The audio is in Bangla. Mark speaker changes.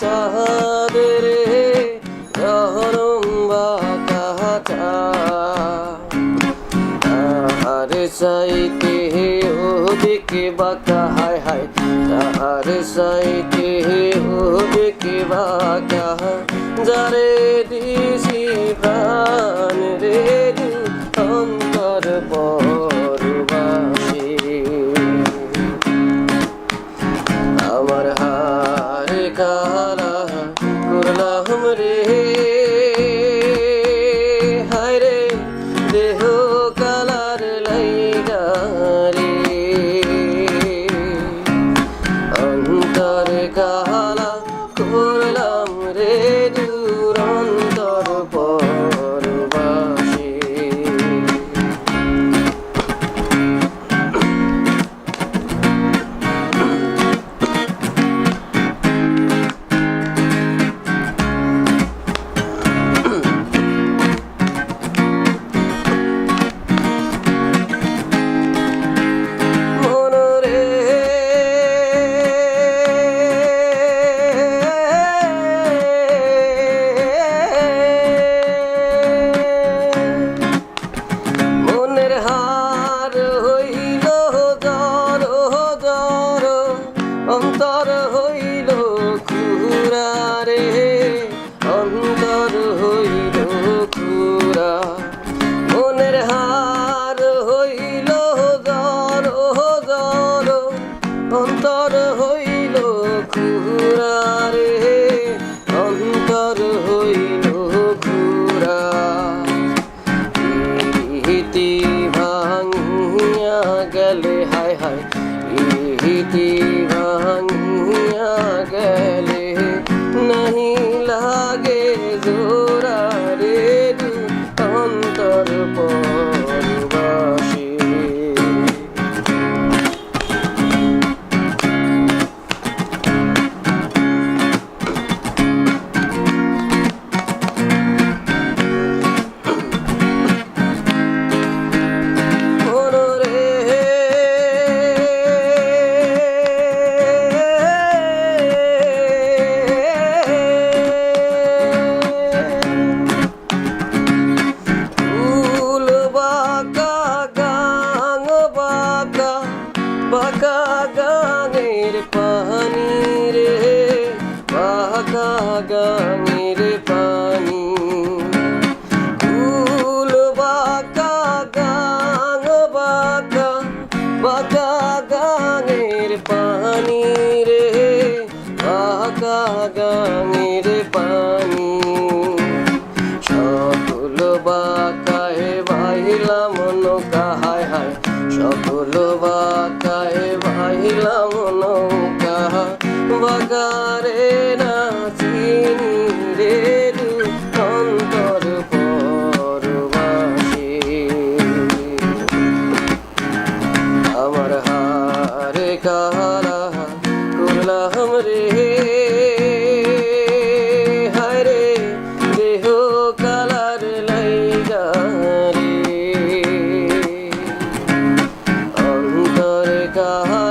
Speaker 1: চাঁদ রে রহরং বাঁকা চাহার সাইতে হে ও দেখে বাঁকা, হায় হায়। তাহার সাইতে হে ও দেখে বাঁকা, যারে দিয়ে 对。Con todo থাকা গাঙের পানি। ফুল বাঁকা গাঙ বাঁকা বাঁকা গাঙের পানি রে। বাঁকা গাঙের পানি। সকল বাঁকায় বাইলাম নৌকা, হায় হায়। সকল বাঁকায় বাইলাম নৌকা, বাঁকা a